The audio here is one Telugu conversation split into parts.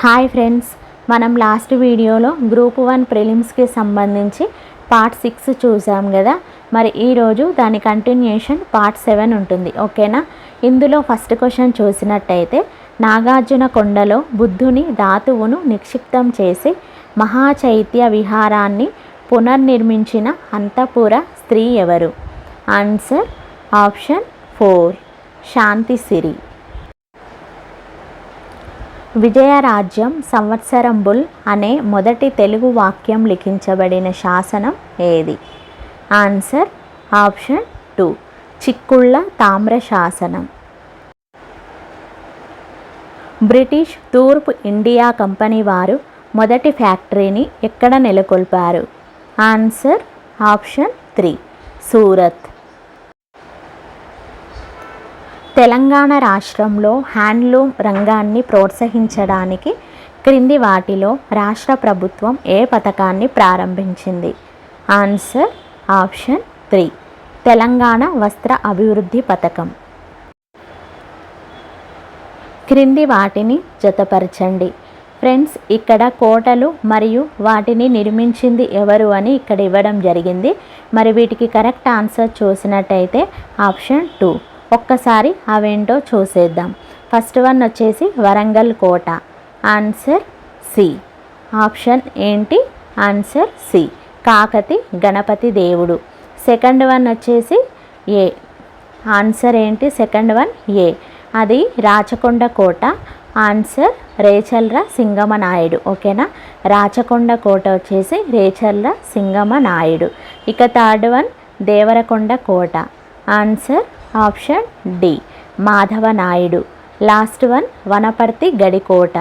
హాయ్ ఫ్రెండ్స్ మనం లాస్ట్ వీడియోలో గ్రూప్ వన్ ప్రిలిమ్స్కి సంబంధించి పార్ట్ సిక్స్ చూసాం కదా. మరి ఈరోజు దాని కంటిన్యూషన్ పార్ట్ సెవెన్ ఉంటుంది ఓకేనా? ఇందులో ఫస్ట్ క్వశ్చన్ చూసినట్టయితే నాగార్జున కొండలో బుద్ధుని ధాతువును నిక్షిప్తం చేసి మహాచైత్య విహారాన్ని పునర్నిర్మించిన అంతపుర స్త్రీ ఎవరు? Answer option four Shantisiri. విజయరాజ్యం సంవత్సరంబుల్ అనే మొదటి తెలుగు వాక్యం లిఖించబడిన శాసనం ఏది? ఆన్సర్ ఆప్షన్ టూ చిక్కుళ్ళ తామ్ర శాసనం. బ్రిటిష్ తూర్పు ఇండియా కంపెనీ వారు మొదటి ఫ్యాక్టరీని ఎక్కడ నెలకొల్పారు? Answer option three Surat. Telangana రాష్ట్రంలో హ్యాండ్లూమ్ రంగాన్ని ప్రోత్సహించడానికి క్రింది వాటిలో రాష్ట్ర ప్రభుత్వం ఏ పథకాన్ని ప్రారంభించింది? Answer option three. తెలంగాణ వస్త్ర అభివృద్ధి పథకం. క్రింది వాటిని జతపరచండి. ఫ్రెండ్స్ ఇక్కడ కోటలు మరియు వాటిని నిర్మించింది ఎవరు అని ఇక్కడ ఇవ్వడం జరిగింది. మరి వీటికి కరెక్ట్ ఆన్సర్ చూసినట్టయితే ఆప్షన్ టూ. ఒక్కసారి అవేంటో చూసేద్దాం. ఫస్ట్ వన్ వచ్చేసి వరంగల్ కోట. Answer C. ఆప్షన్ ఏంటి? Answer C. కాకతి గణపతి దేవుడు. సెకండ్ వన్ వచ్చేసి ఏ. ఆన్సర్ ఏంటి? Second one A. అది రాచకొండ కోట. ఆన్సర్ రేచల్ర సింగమ నాయుడు ఓకేనా? రాచకొండ కోట వచ్చేసి రేచల్ర సింగమ నాయుడు ఇక థర్డ్ వన్ దేవరకొండ కోట. Answer option D. Madhava Nayudu. Last one Wanaparthy Gadikota.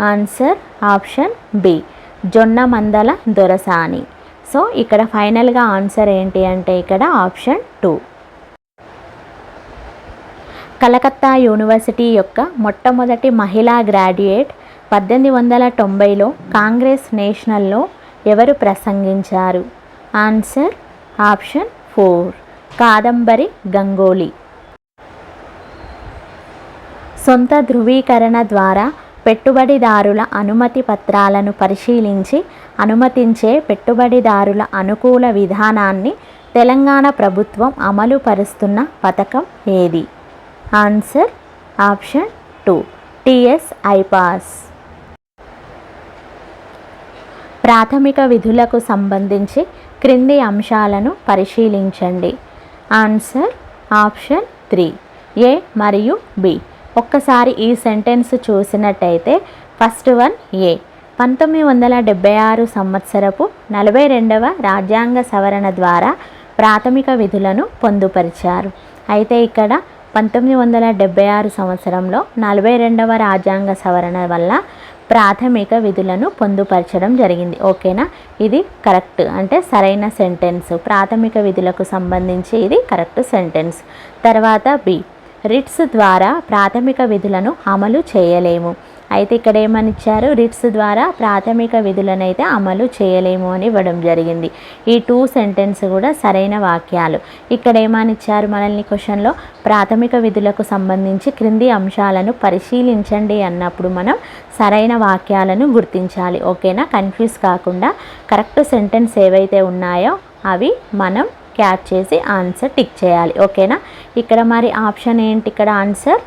Answer option B. జొన్న మందల దొరసాని. సో ఇక్కడ ఫైనల్గా ఆన్సర్ ఏంటి అంటే ఇక్కడ ఆప్షన్ టూ. కలకత్తా యూనివర్సిటీ యొక్క మొట్టమొదటి మహిళా గ్రాడ్యుయేట్ పద్దెనిమిది వందల తొంభైలో కాంగ్రెస్ నేషనల్లో ఎవరు ప్రసంగించారు? Answer option four. Kadambari Ganguly. సొంత ధృవీకరణ ద్వారా పెట్టుబడిదారుల అనుమతి పత్రాలను పరిశీలించి అనుమతించే పెట్టుబడిదారుల అనుకూల విధానాన్ని తెలంగాణ ప్రభుత్వం అమలు పరుస్తున్న పథకం ఏది? Answer option two TS iPASS. ప్రాథమిక విధులకు సంబంధించి క్రింది అంశాలను పరిశీలించండి. ఆన్సర్ ఆప్షన్ త్రీ ఏ మరియు బి ఒక్కసారి ఈ సెంటెన్స్ చూసినట్టయితే ఫస్ట్ వన్ ఏ పంతొమ్మిది వందల డెబ్బై ఆరు సంవత్సరపు నలభై రెండవ రాజ్యాంగ సవరణ ద్వారా ప్రాథమిక విధులను పొందుపరిచారు. అయితే ఇక్కడ పంతొమ్మిది వందల డెబ్బై ఆరు సంవత్సరంలో నలభై రెండవ రాజ్యాంగ సవరణ వల్ల ప్రాథమిక విధులను పొందుపరచడం జరిగింది. ఓకేనా? ఇది కరెక్ట్. అంటే సరైన సెంటెన్స్. ప్రాథమిక విధులకు సంబంధించి ఇది కరెక్ట్ సెంటెన్స్. తర్వాత బి. రిట్స్ ద్వారా ప్రాథమిక విధులను అమలు చేయలేము. అయితే ఇక్కడ ఏమని ఇచ్చారు రిట్స్ ద్వారా ప్రాథమిక విధులను అయితే అమలు చేయలేము అని ఇవ్వడం జరిగింది. ఈ టూ సెంటెన్స్ కూడా సరైన వాక్యాలు. ఇక్కడ ఏమని ఇచ్చారు మనల్ని క్వశ్చన్లో? ప్రాథమిక విధులకు సంబంధించి క్రింది అంశాలను పరిశీలించండి అన్నప్పుడు మనం సరైన వాక్యాలను గుర్తించాలి. ఓకేనా? కన్ఫ్యూజ్ కాకుండా కరెక్ట్ సెంటెన్స్ ఏవైతే ఉన్నాయో అవి మనం క్యాచ్ చేసి ఆన్సర్ టిక్ చేయాలి. ఓకేనా? ఇక్కడ మరి ఆప్షన్ ఏంటి? ఇక్కడ ఆన్సర్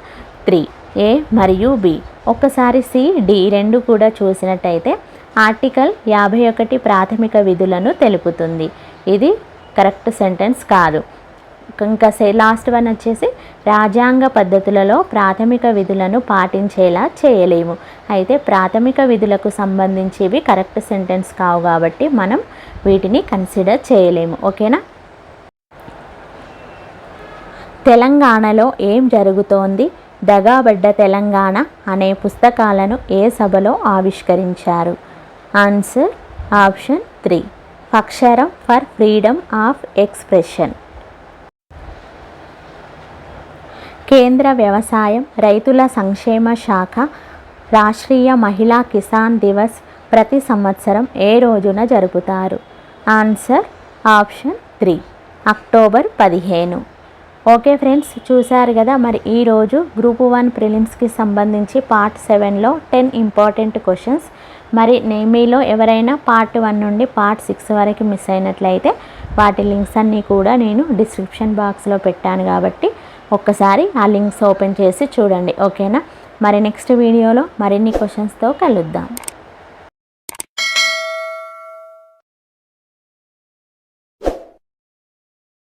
త్రీ. ఏ మరియు బి. ఒక్కసారి సి డి రెండు కూడా చూసినట్టయితే ఆర్టికల్ యాభై ఒకటి ప్రాథమిక విధులను తెలుపుతుంది. ఇది కరెక్ట్ సెంటెన్స్ కాదు. ఇంకా లాస్ట్ వన్ వచ్చేసి రాజ్యాంగ పద్ధతులలో ప్రాథమిక విధులను పాటించేలా చేయలేము. అయితే ప్రాథమిక విధులకు సంబంధించివి కరెక్ట్ సెంటెన్స్ కావు కాబట్టి మనం వీటిని కన్సిడర్ చేయలేము. ఓకేనా? తెలంగాణలో ఏం జరుగుతోంది? దగాబడ్డ తెలంగాణ అనే పుస్తకాలను ఏ సభలో ఆవిష్కరించారు? Answer option three. అక్షరం ఫర్ ఫ్రీడమ్ ఆఫ్ ఎక్స్ప్రెషన్. కేంద్ర వ్యవసాయం రైతుల సంక్షేమ శాఖ రాష్ట్రీయ మహిళా కిసాన్ దివస్ ప్రతి సంవత్సరం ఏ రోజున జరుపుతారు? Answer option three. అక్టోబర్ పదిహేను. ఓకే ఫ్రెండ్స్ చూశారు కదా? మరి ఈరోజు గ్రూప్ వన్ ప్రిలిమ్స్కి సంబంధించి పార్ట్ సెవెన్లో టెన్ ఇంపార్టెంట్ క్వశ్చన్స్. మరి నేమీలో ఎవరైనా పార్ట్ వన్ నుండి పార్ట్ సిక్స్ వరకు మిస్ అయినట్లయితే వాటి లింక్స్ అన్నీ కూడా నేను డిస్క్రిప్షన్ బాక్స్లో పెట్టాను కాబట్టి ఒక్కసారి ఆ లింక్స్ ఓపెన్ చేసి చూడండి. ఓకేనా? మరి నెక్స్ట్ వీడియోలో మరిన్ని క్వశ్చన్స్తో కలుద్దాం.